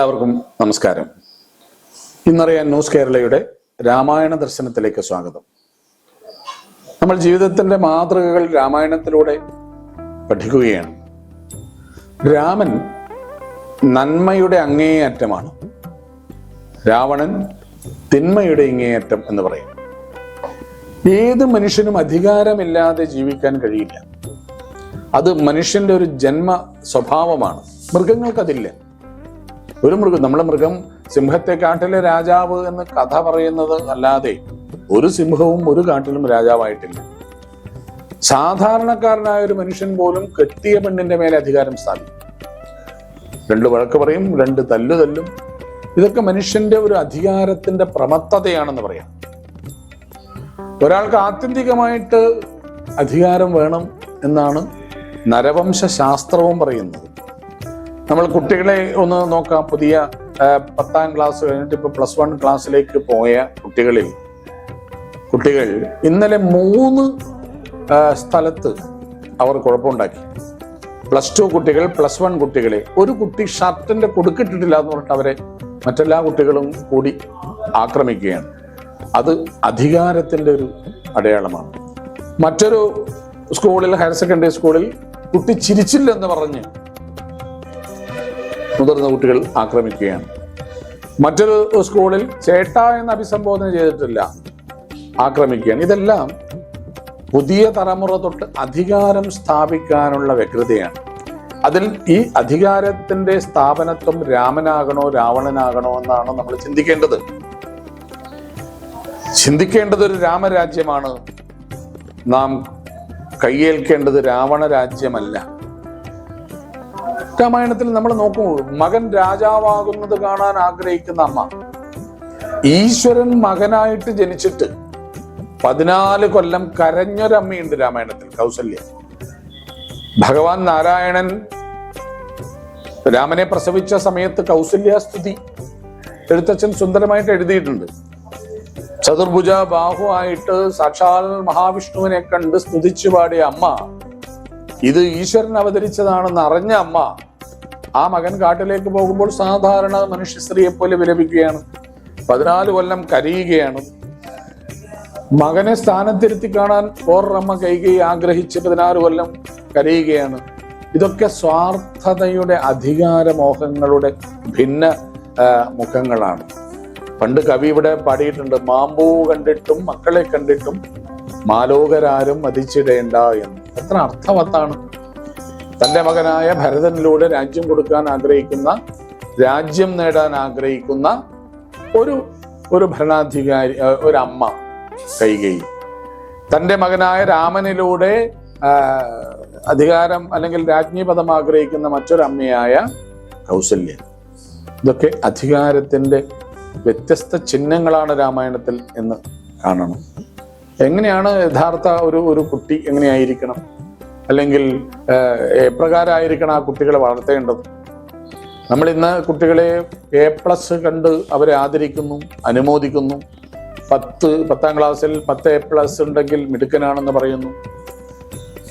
എല്ലാവർക്കും നമസ്കാരം. ഇന്നറിയാൻ ന്യൂസ് കേരളയുടെ രാമായണ ദർശനത്തിലേക്ക് സ്വാഗതം. നമ്മൾ ജീവിതത്തിന്റെ മാതൃകകൾ രാമായണത്തിലൂടെ പഠിക്കുകയാണ്. രാമൻ നന്മയുടെ അങ്ങേയറ്റമാണ്. രാവണൻ തിന്മയുടെ ഇങ്ങേയറ്റം എന്ന് പറയും. ഏത് മനുഷ്യനും അധികാരമില്ലാതെ ജീവിക്കാൻ കഴിയില്ല. അത് മനുഷ്യന്റെ ഒരു ജന്മ സ്വഭാവമാണ്. മൃഗങ്ങൾക്കതില്ല. ഒരു മൃഗം നമ്മുടെ മൃഗം സിംഹത്തെ കാട്ടിലെ രാജാവ് എന്ന് കഥ പറയുന്നത് അല്ലാതെ ഒരു സിംഹവും ഒരു കാട്ടിലും രാജാവായിട്ടില്ല. സാധാരണക്കാരനായ ഒരു മനുഷ്യൻ പോലും കെട്ടിയ പെണ്ണിന്റെ മേലെ അധികാരം സ്ഥാപിക്കും. രണ്ട് വഴക്ക് പറയും രണ്ട് തല്ലു തല്ലും. ഇതൊക്കെ മനുഷ്യന്റെ ഒരു അധികാരത്തിന്റെ പ്രമത്തതയാണെന്ന് പറയാം. ഒരാൾക്ക് ആത്യന്തികമായിട്ട് അധികാരം വേണം എന്നാണ് നരവംശ ശാസ്ത്രവും പറയുന്നത്. നമ്മൾ കുട്ടികളെ ഒന്ന് നോക്കാം. പുതിയ പത്താം ക്ലാസ് കഴിഞ്ഞിട്ട് ഇപ്പൊ പ്ലസ് വൺ ക്ലാസ്സിലേക്ക് പോയ കുട്ടികളിൽ കുട്ടികൾ ഇന്നലെ മൂന്ന് സ്ഥലത്ത് അവർ കുഴപ്പമുണ്ടാക്കി. പ്ലസ് ടു കുട്ടികൾ പ്ലസ് വൺ കുട്ടികളെ ഒരു കുട്ടി ഷർട്ടിന്റെ കൊടുക്കിട്ടിട്ടില്ല എന്ന് പറഞ്ഞിട്ട് അവരെ മറ്റെല്ലാ കുട്ടികളും കൂടി ആക്രമിക്കുകയാണ്. അത് അധികാരത്തിന്റെ ഒരു അടയാളമാണ്. മറ്റൊരു സ്കൂളിൽ ഹയർ സെക്കൻഡറി സ്കൂളിൽ കുട്ടി ചിരിച്ചില്ലെന്ന് പറഞ്ഞ് മുതിർന്ന കുട്ടികൾ ആക്രമിക്കുകയാണ്. മറ്റൊരു സ്കൂളിൽ ചേട്ട എന്ന് അഭിസംബോധന ചെയ്തിട്ടില്ല. ആക്രമിക്കുകയാണ്. ഇതെല്ലാം പുതിയ തലമുറ തൊട്ട് അധികാരം സ്ഥാപിക്കാനുള്ള വ്യഗ്രതയാണ്. അതിൽ ഈ അധികാരത്തിന്റെ സ്ഥാപനത്വം രാമനാകണോ രാവണനാകണോ എന്നാണ് നമ്മൾ ചിന്തിക്കേണ്ടത്. ചിന്തിക്കേണ്ടത് ഒരു രാമരാജ്യമാണ്. നാം കയ്യേൽക്കേണ്ടത് രാവണ രാജ്യമല്ല. രാമായണത്തിൽ നമ്മൾ നോക്കൂ മകൻ രാജാവാകുന്നത് കാണാൻ ആഗ്രഹിക്കുന്ന അമ്മ. ഈശ്വരൻ മകനായിട്ട് ജനിച്ചിട്ട് പതിനാല് കൊല്ലം കരഞ്ഞൊരമ്മയുണ്ട് രാമായണത്തിൽ കൗസല്യ. ഭഗവാൻ നാരായണൻ രാമനെ പ്രസവിച്ച സമയത്ത് കൗസല്യാസ്തുതി എഴുത്തച്ഛൻ സുന്ദരമായിട്ട് എഴുതിയിട്ടുണ്ട്. ചതുർഭുജ ബാഹു ആയിട്ട് സാക്ഷാൽ മഹാവിഷ്ണുവിനെ കണ്ട് സ്തുതിച്ചു പാടിയ അമ്മ ഇത് ഈശ്വരൻ അവതരിച്ചതാണെന്ന് അറിഞ്ഞ അമ്മ ആ മകൻ കാട്ടിലേക്ക് പോകുമ്പോൾ സാധാരണ മനുഷ്യ സ്ത്രീയെ പോലെ വിലപിക്കുകയാണ്. പതിനാല് കൊല്ലം കരയുകയാണ്. മകനെ സ്ഥാനത്തിരുത്തി കാണാൻ ഓർറമ്മ കൈകൈ ആഗ്രഹിച്ച് പതിനാറ് കൊല്ലം കരയുകയാണ്. ഇതൊക്കെ സ്വാർത്ഥതയുടെ അധികാരമോഹങ്ങളുടെ ഭിന്ന മുഖങ്ങളാണ്. പണ്ട് കവി ഇവിടെ പാടിയിട്ടുണ്ട് മാമ്പൂ കണ്ടിട്ടും മക്കളെ കണ്ടിട്ടും മാലോകരാരും മതിച്ചിടേണ്ട എന്ന്. എത്ര അർത്ഥവത്താണ്. തന്റെ മകനായ ഭരതനിലൂടെ രാജ്യം കൊടുക്കാൻ ആഗ്രഹിക്കുന്ന രാജ്യം നേടാൻ ആഗ്രഹിക്കുന്ന ഒരു ഒരു ഭരണാധികാരി ഒരമ്മ കൈകൈ തന്റെ മകനായ രാമനിലൂടെ അധികാരം അല്ലെങ്കിൽ രാജ്ഞിപദം ആഗ്രഹിക്കുന്ന മറ്റൊരമ്മയായ കൗസല്യ. ഇതൊക്കെ അധികാരത്തിന്റെ വ്യത്യസ്ത ചിഹ്നങ്ങളാണ് രാമായണത്തിൽ എന്ന് കാണണം. എങ്ങനെയാണ് യഥാർത്ഥ ഒരു ഒരു കുട്ടി എങ്ങനെയായിരിക്കണം? അല്ലെങ്കിൽ എപ്രകാരമായിരിക്കണം ആ കുട്ടികളെ വളർത്തേണ്ടത്? നമ്മൾ ഇന്ന് കുട്ടികളെ എ പ്ലസ് കണ്ട് അവരെ ആദരിക്കുന്നു അനുമോദിക്കുന്നു. പത്ത് പത്താം ക്ലാസ്സിൽ പത്ത് എ പ്ലസ് ഉണ്ടെങ്കിൽ മിടുക്കനാണെന്ന് പറയുന്നു.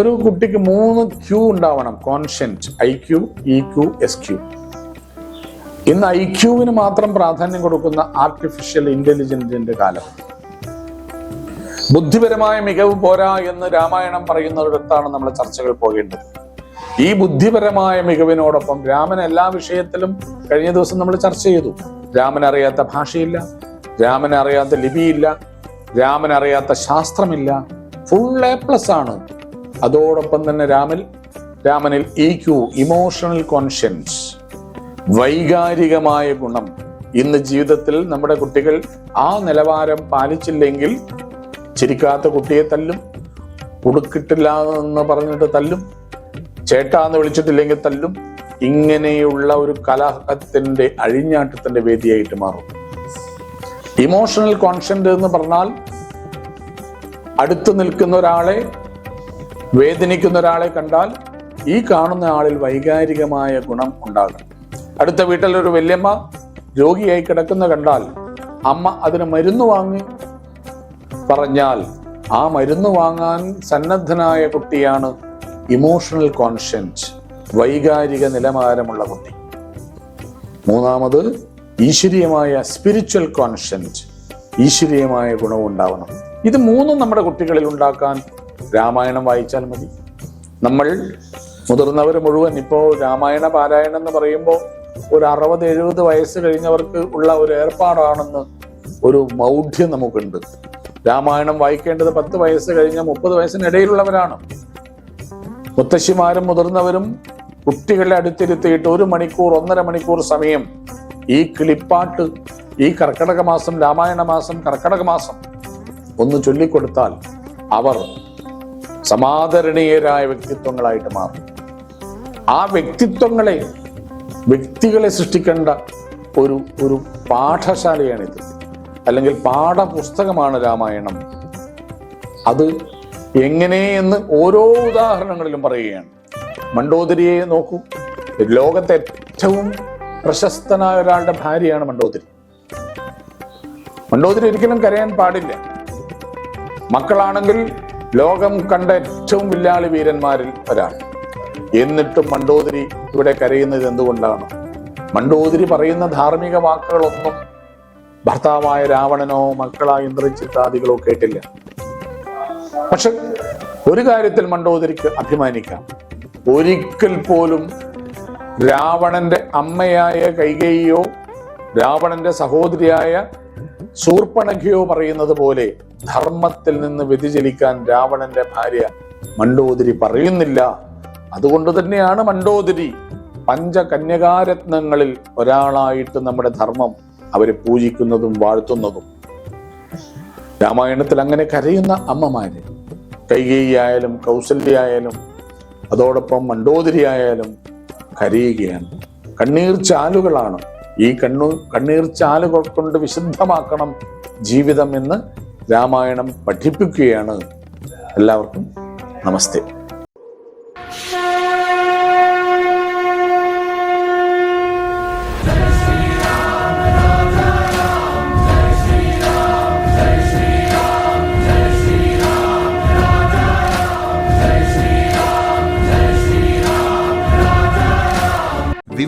ഒരു കുട്ടിക്ക് മൂന്ന് ക്യൂ ഉണ്ടാവണം. Conscient I Q E Q S Q. ഇന്ന് ഐ ക്യുവിന് മാത്രം പ്രാധാന്യം കൊടുക്കുന്ന ആർട്ടിഫിഷ്യൽ ഇന്റലിജൻസിന്റെ കാലം. ബുദ്ധിപരമായ മികവ് പോരാ എന്ന് രാമായണം പറയുന്നിടത്താണ് നമ്മൾ ചർച്ചകൾ പോകേണ്ടത്. ഈ ബുദ്ധിപരമായ മികവിനോടൊപ്പം രാമൻ എല്ലാ വിഷയത്തിലും കഴിഞ്ഞ ദിവസം നമ്മൾ ചർച്ച ചെയ്തു. രാമൻ അറിയാത്ത ഭാഷയില്ല രാമൻ അറിയാത്ത ലിപിയില്ല രാമൻ അറിയാത്ത ശാസ്ത്രമില്ല. ഫുൾ എ പ്ലസ് ആണ്. അതോടൊപ്പം തന്നെ രാമൻ രാമനിൽ ഇ ക്യു ഇമോഷണൽ കോൺഷ്യൻസ് വൈകാരികമായ ഗുണം. ഇന്ന് ജീവിതത്തിൽ നമ്മുടെ കുട്ടികൾ ആ നിലവാരം പാലിച്ചില്ലെങ്കിൽ ചിരിക്കാത്ത കുട്ടിയെ തല്ലും. ഉടുക്കിട്ടില്ല എന്ന് പറഞ്ഞിട്ട് തല്ലും. ചേട്ടാന്ന് വിളിച്ചിട്ടില്ലെങ്കിൽ തല്ലും. ഇങ്ങനെയുള്ള ഒരു കലഹത്തിന്റെ അഴിഞ്ഞാട്ടത്തിന്റെ വേദിയായിട്ട് മാറും. ഇമോഷണൽ കോൺഷ്യന്റ് എന്ന് പറഞ്ഞാൽ അടുത്ത് നിൽക്കുന്ന ഒരാളെ വേദനിക്കുന്ന ഒരാളെ കണ്ടാൽ ഈ കാണുന്ന ആളിൽ വൈകാരികമായ ഗുണം ഉണ്ടാകും. അടുത്ത വീട്ടിലൊരു വല്യമ്മ രോഗിയായി കിടക്കുന്ന കണ്ടാൽ അമ്മ അതിന് മരുന്ന് വാങ്ങി പറഞ്ഞാൽ ആ മരുന്ന് വാങ്ങാൻ സന്നദ്ധനായ കുട്ടിയാണ് ഇമോഷണൽ കോൺഷ്യൻസ് വൈകാരിക നിലവാരമുള്ള കുട്ടി. മൂന്നാമത് ഈശ്വരീയമായ സ്പിരിച്വൽ കോൺഷ്യൻസ് ഈശ്വരീയമായ ഗുണവും ഉണ്ടാവണം. ഇത് മൂന്നും നമ്മുടെ കുട്ടികളിൽ ഉണ്ടാക്കാൻ രാമായണം വായിച്ചാൽ മതി. നമ്മൾ മുതിർന്നവർ മുഴുവൻ ഇപ്പോൾ രാമായണ പാരായണം എന്ന് പറയുമ്പോൾ ഒരു അറുപത് എഴുപത് വയസ്സ് കഴിഞ്ഞവർക്ക് ഉള്ള ഒരു ഏർപ്പാടാണെന്ന് ഒരു മൗഢ്യം നമുക്കുണ്ട്. രാമായണം വായിക്കേണ്ടത് പത്ത് വയസ്സ് കഴിഞ്ഞ മുപ്പത് വയസ്സിനിടയിലുള്ളവരാണ്. മുത്തശ്ശിമാരും മുതിർന്നവരും കുട്ടികളെ അടുത്തിരുത്തിയിട്ട് ഒരു മണിക്കൂർ ഒന്നര മണിക്കൂർ സമയം ഈ കിളിപ്പാട്ട് ഈ കർക്കടക മാസം രാമായണ മാസം കർക്കടക മാസം ഒന്ന് ചൊല്ലിക്കൊടുത്താൽ അവർ സമാദരണീയരായ വ്യക്തിത്വങ്ങളായിട്ട് മാറും. ആ വ്യക്തിത്വങ്ങളെ വ്യക്തികളെ സൃഷ്ടിക്കേണ്ട ഒരു ഒരു പാഠശാലയാണിത്. അല്ലെങ്കിൽ പാഠപുസ്തകമാണ് രാമായണം. അത് എങ്ങനെയെന്ന് ഓരോ ഉദാഹരണങ്ങളിലും പറയുകയാണ്. മണ്ടോദരിയെ നോക്കൂ. ലോകത്തെ ഏറ്റവും പ്രശസ്തനായ ഒരാളുടെ ഭാര്യയാണ് മണ്ടോദരി. മണ്ടോദരി ഒരിക്കലും കരയാൻ പാടില്ല. മക്കളാണെങ്കിൽ ലോകം കണ്ട ഏറ്റവും വില്ലാളി വീരന്മാരിൽ ഒരാൾ. എന്നിട്ടും മണ്ടോദരി ഇവിടെ കരയുന്നത് എന്തുകൊണ്ടാണ്? മണ്ടോദരി പറയുന്ന ധാർമ്മിക വാക്കുകളൊന്നും ഭർത്താവായ രാവണനോ മക്കളായ ഇന്ദ്രചിത്താദികളോ കേട്ടില്ല. പക്ഷെ ഒരു കാര്യത്തിൽ മണ്ടോദരിക്ക് അഭിമാനിക്കാം. ഒരിക്കൽ പോലും രാവണന്റെ അമ്മയായ കൈകേയിയോ രാവണന്റെ സഹോദരിയായ സൂർപ്പണഖിയോ പറയുന്നത് പോലെ ധർമ്മത്തിൽ നിന്ന് വ്യതിചലിക്കാൻ രാവണന്റെ ഭാര്യ മണ്ടോദരി പറയുന്നില്ല. അതുകൊണ്ട് തന്നെയാണ് മണ്ടോദരി പഞ്ചകന്യകാരത്നങ്ങളിൽ ഒരാളായിട്ട് നമ്മുടെ ധർമ്മം അവരെ പൂജിക്കുന്നതും വാഴ്ത്തുന്നതും. രാമായണത്തിൽ അങ്ങനെ കരയുന്ന അമ്മമാര് കൈകേയിയായാലും കൗസല്യായാലും അതോടൊപ്പം മണ്ടോദരി ആയാലും കരയുകയാണ്. കണ്ണീർ ചാലുകളാണ്. ഈ കണ്ണു കണ്ണീർ ചാലുകൾ കൊണ്ട് വിശുദ്ധമാക്കണം ജീവിതം എന്ന് രാമായണം പഠിപ്പിക്കുകയാണ്. എല്ലാവർക്കും നമസ്തേ.